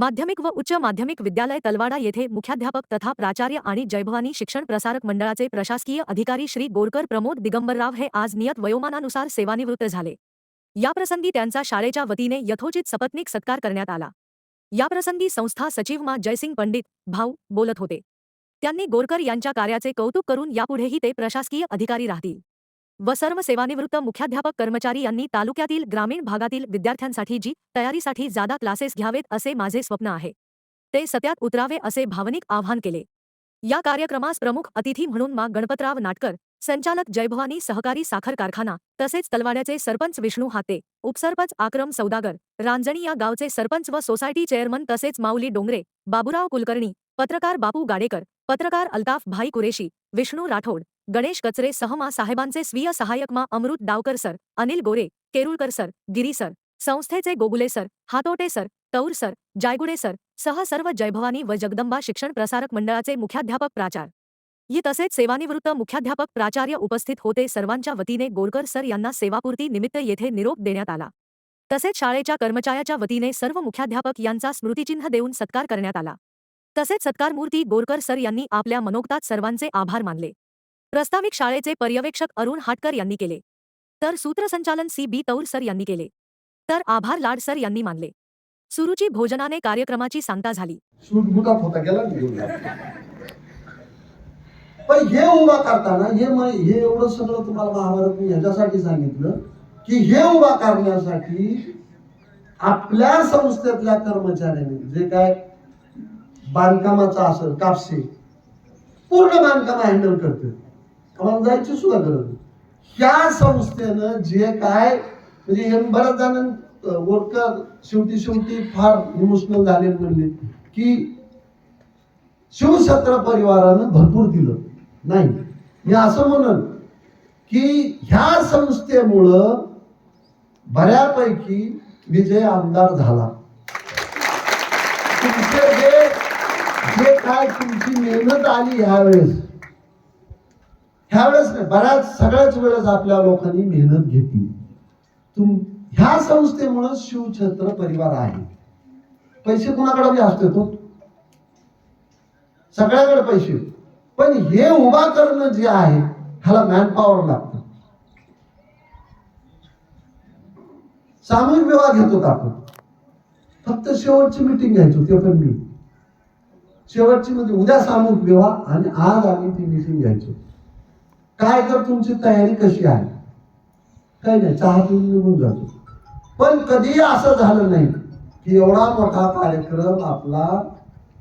माध्यमिक व उच्च माध्यमिक विद्यालय तलवाडा येथे मुख्याध्यापक तथा प्राचार्य आणि जयभवानी शिक्षण प्रसारक मंडळाचे प्रशासकीय अधिकारी श्री गोरकर प्रमोद दिगंबरराव हे आज नियत वयोमानानुसार सेवानिवृत्त झाले. याप्रसंगी त्यांचा शाळेच्या वतीने यथोचित सपत्नीक सत्कार करण्यात आला. याप्रसंगी संस्था सचिव मा. जयसिंग पंडित भाऊ बोलत होते. त्यांनी गोरकर यांच्या कार्याचे कौतुक करून यापुढेही ते प्रशासकीय अधिकारी राहतील. व सर्व सेवानिवृत्त मुख्याध्यापक कर्मचारी यांनी तालुक्यातील ग्रामीण भागातील विद्यार्थ्यांसाठी जी तयारीसाठी जादा क्लासेस घ्यावेत असे माझे स्वप्न आहे. ते सत्यात उतरावे असे भावनिक आवाहन केले. या कार्यक्रमास प्रमुख अतिथी म्हणून मा. गणपतराव नाटकर संचालक जयभवानी सहकारी साखर कारखाना तसेच तलवाड्याचे सरपंच विष्णू हाते उपसरपंच आक्रम सौदागर रांजणी या गावचे सरपंच व सोसायटी चेअरमन तसेच माऊली डोंगरे बाबुराव कुलकर्णी पत्रकार बापू गाडेकर पत्रकार अल्ताफ भाई कुरेशी विष्णू राठोड गणेश कचरे सहमा साहेबांचे स्वीय सहायक मा Amrut Dawkar sir Anil Gore Kerulkar sir Giri sir संस्थेचे Gogule sir Hatote sir Taur sir Jaigude sir सह सर्व जयभवानी व जगदंबा शिक्षण प्रसारक मंडळाचे मुख्याध्यापक प्राचार. ये तसेच सेवानिवृत्त मुख्याध्यापक प्राचार्य उपस्थित होते सर्वांच्या वतीने गोरकर सर यांना सेवापूर्ती निमित्त येथे निरोप देण्यात आला. तसेच शाळेच्या कर्मचाऱ्याच्या वतीने सर्व मुख्याध्यापक यांचा स्मृतिचिन्ह देऊन सत्कार करण्यात आला. तसेच सत्कारमूर्ती गोरकर सर यांनी आपल्या मनोगतात सर्वांचे आभार मानले. प्रस्ताविक शाळेचे पर्यवेक्षक अरुण हाटकर यांनी केले. तर सूत्रसंचालन सी. बी. तौर सर यांनी केले. तर आभार लाड सर यांनी मानले. सुरुची भोजनाने कार्यक्रमाची सांगता झाली. होता गेला पण हे उभा करताना हे हे एवढं सगळं तुम्हाला महाभारत मी ह्याच्यासाठी सांगितलं की हे उभा करण्यासाठी आपल्या संस्थेतल्या कर्मचाऱ्यांनी जे काय बांधकामाचं असेल कापसे पूर्ण बांधकाम हँडल करते आम्हाला जायची सुद्धा गरज नाही. ह्या संस्थेनं जे काय म्हणजे हे बऱ्याच जण वर्कर शेवटी शेवटी फार इमोशनल झाले म्हणले की शिवछत्र परिवारानं भरपूर दिलं. नाही. मी असं म्हणन की ह्या संस्थेमुळं बऱ्यापैकी विजय आमदार झाला. तुमचे जे जे काय तुमची मेहनत आली ह्यावेळेस ह्यावेळेस नाही बऱ्याच सगळ्याच वेळेस आपल्या लोकांनी मेहनत घेतली. तुम ह्या संस्थेमुळं शिवछत्र परिवार आहे. पैसे कुणाकडे जास्त असते तो हो? सगळ्याकडे पैसे. पण हे उभा करणं जे आहे ह्याला मॅनपॉवर लागतं. सामूहिक विवाह घेतो आपण? फक्त शेवटची मिटिंग घ्यायचो ते पण मी. शेवटची म्हणजे उद्या सामूहिक विवाह आणि आज आम्ही ती मिटिंग घ्यायचो. काय तर तुमची तयारी कशी आहे? काही नाही चहा पिऊन निघून जातो. पण कधीही असं झालं नाही की एवढा मोठा कार्यक्रम आपला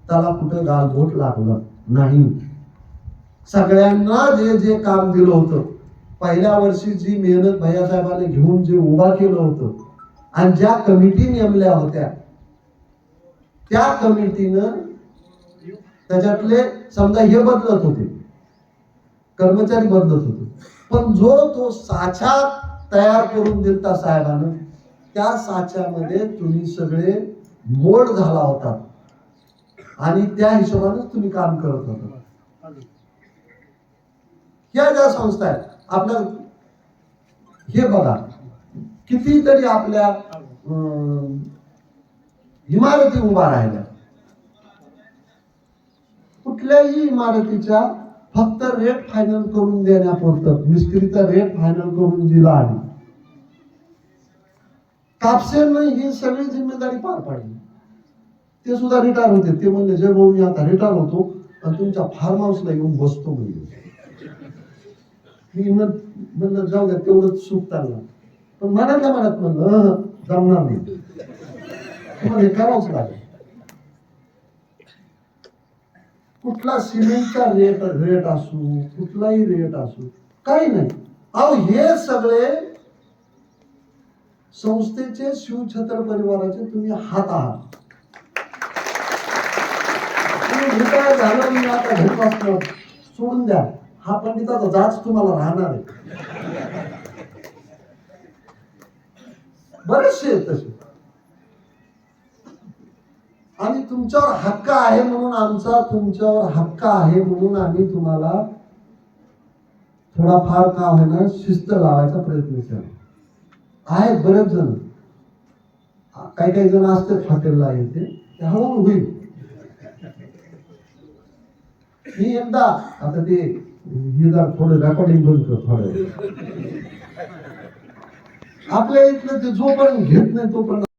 त्याला कुठं गालबोट लागलं नाही. सगळ्यांना जे जे काम दिलं होतं पहिल्या वर्षी जी मेहनत भैयासाहेबांनी घेऊन जे उभा केलं होतं आणि ज्या कमिटी नेमल्या होत्या त्या कमिटीनं त्याच्यातले समजा हे बदलत होते. कर्मचारी बदलत होते. पण जो तो साचा तयार करून दिलता साहेबानं त्या साच्यामध्ये तुम्ही सगळे मोड झाला होता. आणि त्या हिशोबानेच तुम्ही काम करत होता. ह्या ज्या संस्था आहेत आपल्या हे बघा कितीतरी आपल्या अं, इमारती उभा राहिल्या. कुठल्याही इमारतीच्या फक्त रेट फायनल करून देण्यापुरतं मिस्त्रीचा रेट फायनल करून दिला आणि. कापसेनं ही सगळी जिम्मेदारी पार पाडली. ते सुद्धा रिटायर होते. ते म्हणले जय भाऊ मी आता रिटायर होतो. आणि तुमच्या फार्म हाऊसला येऊन बसतो म्हणजे मी म्हणलं जाऊ द्या तेवढंच सुख चाललं पण मनातल्या मनात म्हणलं जमणार नाही. तुम्हाला हे करावंच लागेल. कुठला सिमेंटचा रेट रेट असू कुठलाही रेट असू काही नाही. अहो हे सगळे संस्थेचे शिवछत्र परिवाराचे तुम्ही हात आहात. तुम्ही झालं मी आता घरी बसलो सोडून द्या. हा पंडिताचा जाच तुम्हाला राहणार आहे. बरेचसे तसे. आणि तुमच्यावर हक्क आहे म्हणून आमचा तुमच्यावर हक्क आहे म्हणून आम्ही तुम्हाला थोडाफार का होईना शिस्त लावायचा प्रयत्न केला. आहे बरेच जण. काही काही जण असतात हॉटेलला येते ते हळूहळू होईल. मी एकदा आता ते थोडं रेकॉर्डिंग बंद कर थोडं. आपल्या इथलं ते जोपर्यंत घेत नाही तोपर्यंत